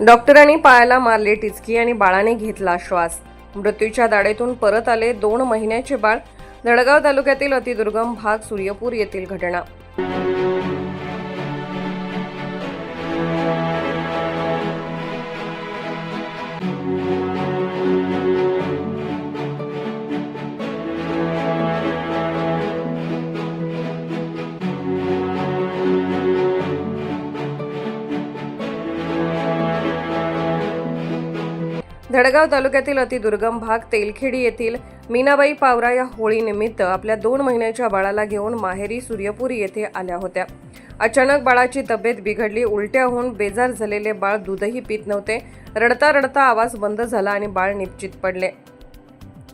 डॉक्टरांनी पायाला मारली टिचकी आणि बाळाने घेतला श्वास. मृत्यूच्या दाढेतून परत आले दोन महिन्याचे बाळ. धडगाव तालुक्यातील अतिदुर्गम भाग सूर्यपूर येथील घटना. धडगाव तालुक्यातील अतिदुर्गम भाग तेलखेडी येथील मीनाबाई पावरा या होळीनिमित्त आपल्या दोन महिन्याच्या बाळाला घेऊन माहेरी सूर्यपुरी येथे आल्या होत्या. अचानक बाळाची तब्येत बिघडली उलट्या होऊन बेजार झालेले बाळ दूधही पित नव्हते. रडता रडता आवाज बंद झाला आणि बाळ निश्चित पडले.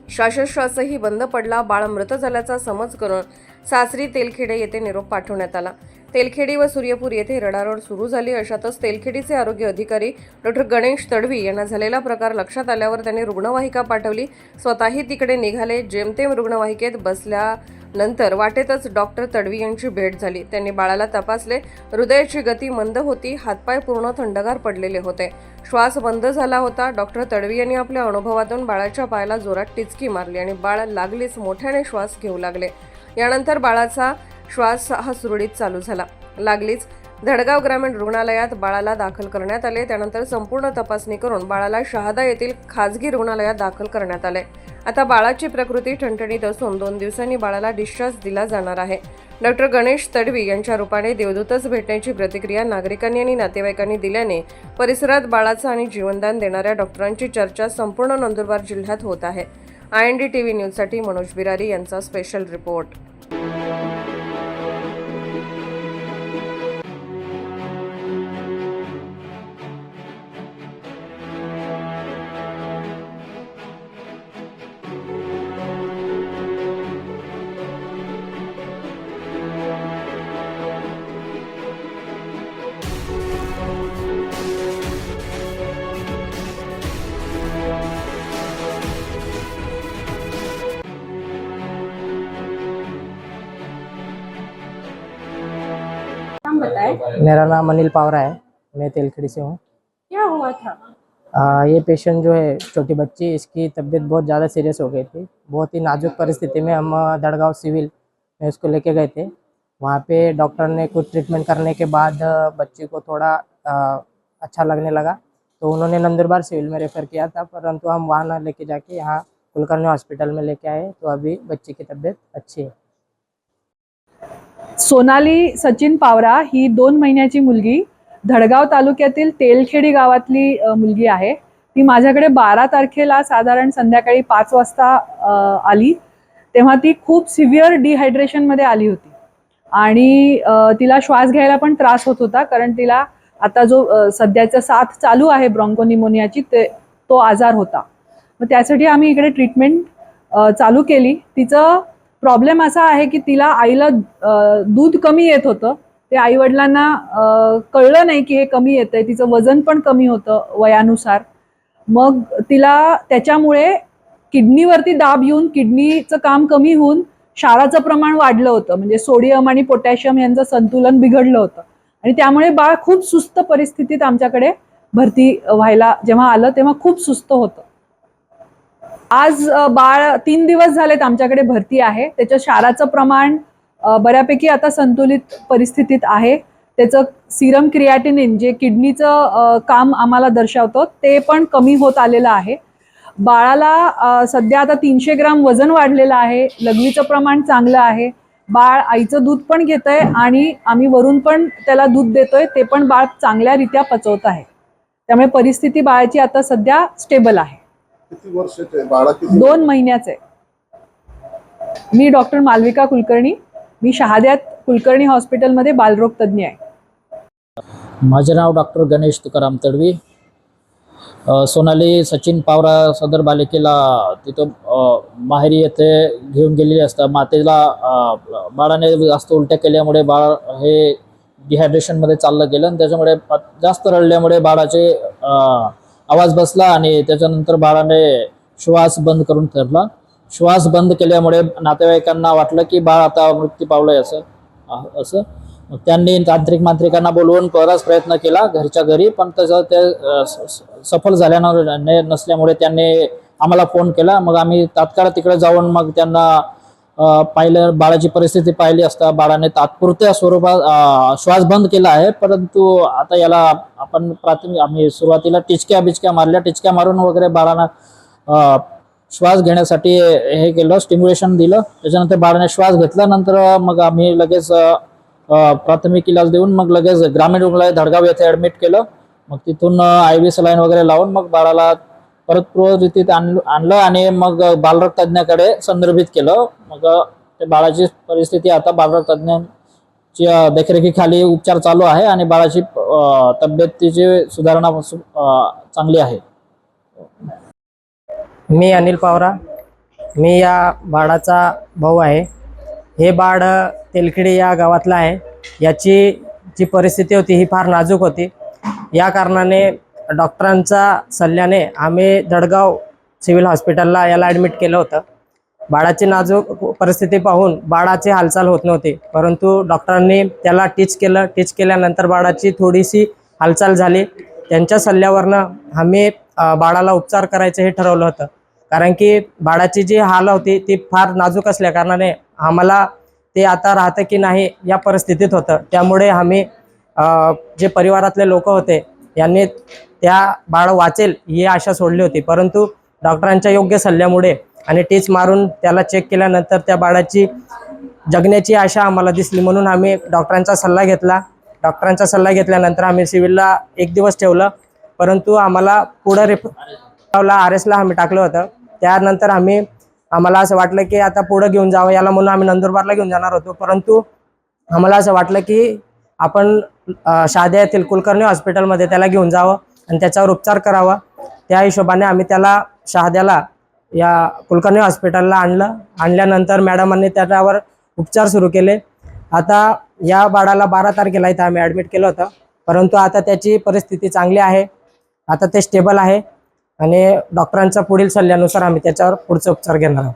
श्वासोश्वासही बंद पडला बाळ मृत झाल्याचा समज करून सासरी तेलखेडे येथे निरोप पाठवण्यात आला. तेलखेडी व सूर्यपूर येथे रडारड सुरू झाली. अशातच तेलखेडीचे आरोग्य अधिकारी डॉक्टर गणेश तडवी यांना झालेला प्रकार लक्षात आल्यावर त्यांनी रुग्णवाहिका पाठवली. स्वतःही तिकडे निघाले. जेमतेम रुग्णवाहिकेत बसल्यानंतर वाटेतच डॉक्टर तडवी यांची भेट झाली. त्यांनी बाळाला तपासले. हृदयाची गती मंद होती. हातपाय पूर्ण थंडगार पडलेले होते. श्वास बंद झाला होता. डॉक्टर तडवी यांनी आपल्या अनुभवातून बाळाच्या पायाला जोरात टिचकी मारली आणि बाळ लागलीच मोठ्याने श्वास घेऊ लागले. यानंतर बाळाचा श्वास हा सुरळीत चालू झाला. लागलीच धडगाव ग्रामीण रुग्णालयात बाळाला दाखल करण्यात आले. त्यानंतर संपूर्ण तपासणी करून बाळाला शहादा येथील खाजगी रुग्णालयात दाखल करण्यात आले. आता बाळाची प्रकृती ठणठणीत असून दोन दिवसांनी बाळाला डिस्चार्ज दिला जाणार आहे. डॉक्टर गणेश तडवी यांच्या रूपाने देवदूतच भेटण्याची प्रतिक्रिया नागरिकांनी आणि नातेवाईकांनी दिल्याने परिसरात बाळाचं आणि जीवनदान देणाऱ्या डॉक्टरांची चर्चा संपूर्ण नंदुरबार जिल्ह्यात होत आहे. I N D T V न्यूजसाठी मनोज बिरारी यांचा स्पेशल रिपोर्ट. मेरा नाम अनिल पावरा है। मैं तेलखड़ी से हूँ। क्या हुआ था? आ, ये पेशेंट जो है छोटी बच्ची इसकी तबीयत बहुत ज़्यादा सीरियस हो गई थी। बहुत ही नाजुक परिस्थिति में हम दड़गांव सिविल में उसको लेके गए थे। वहाँ पे डॉक्टर ने कुछ ट्रीटमेंट करने के बाद बच्ची को थोड़ा आ, अच्छा लगने लगा। तो उन्होंने नंदुरबार सिविल में रेफ़र किया था परंतु हम वहाँ ना लेके जाके यहाँ कुलकर्णी हॉस्पिटल में लेके आए। तो अभी बच्ची की तबीयत अच्छी है। सोनाली सचिन पावरा ही दोन महिन्याची मुलगी. धडगाव तालुक्यातील तेलखेडी गावातली मुलगी आहे. ती माझ्याकडे बारा तारखेला साधारण संध्याकाळी पाच वाजता आली. तेव्हा ती खूप सिव्हिअर डिहायड्रेशनमध्ये आली होती. आणि तिला श्वास घ्यायला पण त्रास होत होता कारण तिला आता जो सध्याचा साथ चालू आहे ब्रॉन्कोनिमोनियाची ते तो आजार होता. मग त्यासाठी आम्ही इकडे ट्रीटमेंट चालू केली. तिचं प्रॉब्लेम असा आहे की तिला आईला दूध कमी येत होतं. ते आई वडिलांना कळलं नाही की हे कमी येत आहे तिचं वजन पण कमी होतं वयानुसार. मग तिला त्याच्यामुळे किडनीवरती दाब येऊन किडनीचं काम कमी होऊन क्षाराचं प्रमाण वाढलं होतं. म्हणजे सोडियम आणि पोटॅशियम यांचं संतुलन बिघडलं होतं. आणि त्यामुळे बाळ खूप सुस्त परिस्थितीत आमच्याकडे भरती व्हायला जेव्हा आलं तेव्हा खूप सुस्त होतं. आज बाळ तीन दिवस झालेत आमच्याकडे भरती आहे. त्याच्या क्षाराचं प्रमाण बऱ्यापैकी आता संतुलित परिस्थितीत आहे. त्याचं सिरम क्रियाटिनिन जे किडनीचं काम आम्हाला दर्शवतं ते पण कमी होत आलेलं आहे. बाळाला सध्या आता तीनशे ग्राम वजन वाढलेलं आहे. लघवीचं प्रमाण चांगलं आहे. बाळ आईचं दूध पण घेत आहे आणि आम्ही वरून पण त्याला दूध देतोय. ते पण बाळ चांगल्यारीत्या पचवत आहे. त्यामुळे परिस्थिती बाळाची आता सध्या स्टेबल आहे. किती वर्षाचे आहे? बाळा किती? दोन महिन्याचे मी डॉक्टर मालविका कुलकर्णी मी शहाद्यात कुलकर्णी हॉस्पिटलमध्ये बालरोग तज्ज्ञ आहे. माझे नाव डॉक्टर गणेश तुकाराम तडवी. सोनाली सचिन पावरा सदर बालिकेला तिथं माहेरी येथे घेऊन गेलेली असता. मातेला बाळाने जास्त उलट्या केल्यामुळे बाळ हे डिहायड्रेशनमध्ये चाललं गेलं आणि त्याच्यामुळे जास्त रडल्यामुळे बाळाचे आवाज बसला आणि त्याच्यानंतर बाळाने श्वास बंद करून ठरला श्वास बंद केल्यामुळे नातेवाईकांना वाटलं की बाळ आता मृत्यू पावलंय असं असं. मग त्यांनी तांत्रिक मांत्रिकांना बोलवून बराच प्रयत्न केला घरच्या घरी पण त्याचं ते स- स- सफल झाल्यानं ने- नसल्यामुळे त्यांनी आम्हाला फोन केला. मग आम्ही तात्काळ तिकडे जाऊन मग त्यांना पाहिलं बाळाची परिस्थिती पाहिली असता बाळाने तात्पुरत्या स्वरूपात श्वास बंद केला आहे. परंतु आता याला आपण प्राथमिक आम्ही सुरुवातीला टिचक्या बिचक्या मारल्या. टिचक्या मारून वगैरे बाळांना श्वास घेण्यासाठी हे केलं स्टिम्युलेशन दिलं. त्याच्यानंतर बाळाने श्वास घेतल्यानंतर मग आम्ही लगेच प्राथमिक इलाज देऊन मग लगेच ग्रामीण रुग्णालय धडगाव येथे ॲडमिट केलं. मग तिथून आय व्ही सलाईन वगैरे लावून मग बाळाला परत पूर्वरितीत आणलं आणलं आणि मग बालरोग तज्ज्ञाकडे संदर्भित केलं. मग ते बाळाची परिस्थिती आता बालरोग तज्ञांच्या देखरेखीखाली उपचार चालू आहे आणि बाळाची तब्येतीची सुधारणा चांगली आहे. मी अनिल पावरा. मी या बाळाचा भाऊ आहे. हे बाळ तेलखेडी या गावातलं आहे. याची जी परिस्थिती होती ही फार नाजूक होती. या कारणाने डॉक्टरांचा सल्ल्याने आम्ही दडगाव सिव्हिल हॉस्पिटलला याला ॲडमिट केलं होतं. बाळाची नाजूक परिस्थिती पाहून बाळाची हालचाल होत नव्हती. परंतु डॉक्टरांनी त्याला टीच केलं. टीच केल्यानंतर बाळाची थोडीशी हालचाल झाली. त्यांच्या सल्ल्यावरनं आम्ही बाळाला उपचार करायचं हे ठरवलं होतं. कारण की बाळाची जी हाल होती ती फार नाजूक असल्या कारणाने आम्हाला ते आता राहतं की नाही या परिस्थितीत होतं. त्यामुळे आम्ही जे परिवारातले लोक होते यांनी त्या बाळ वाचेल ही आशा सोडली होती. परंतु डॉक्टरांच्या योग्य सल्ल्यामुळे आणि टीच मारून त्याला चेक केल्यानंतर त्या बाळाची जगण्याची आशा आम्हाला दिसली. म्हणून आम्ही डॉक्टरांचा सल्ला घेतला. डॉक्टरांचा सल्ला घेतल्यानंतर आम्ही सिव्हिलला एक दिवस ठेवलं. परंतु आम्हाला पुढं रेफरला आर एसला आम्ही टाकलं होतं. त्यानंतर आम्ही आम्हाला असं वाटलं की आता पुढं घेऊन जावं. याला म्हणून आम्ही नंदुरबारला घेऊन जाणार होतो. परंतु आम्हाला असं वाटलं की आपण अ, येथील कुलकर्णी हॉस्पिटलमध्ये त्याला घेऊन जावं आणि त्याच्यावर उपचार करावा. त्या हिशोबाने आम्ही त्याला शहाद्याला या कुलकर्णी हॉस्पिटलला आणलं. आणल्यानंतर मॅडमांनी त्याच्यावर उपचार सुरू केले. आता या बाळाला बारा तारखेला इथं आम्ही ॲडमिट केलं होतं. परंतु आता त्याची परिस्थिती चांगली आहे. आता ते स्टेबल आहे. आणि डॉक्टरांच्या पुढील सल्ल्यानुसार आम्ही त्याच्यावर पुढचे उपचार घेणार आहोत.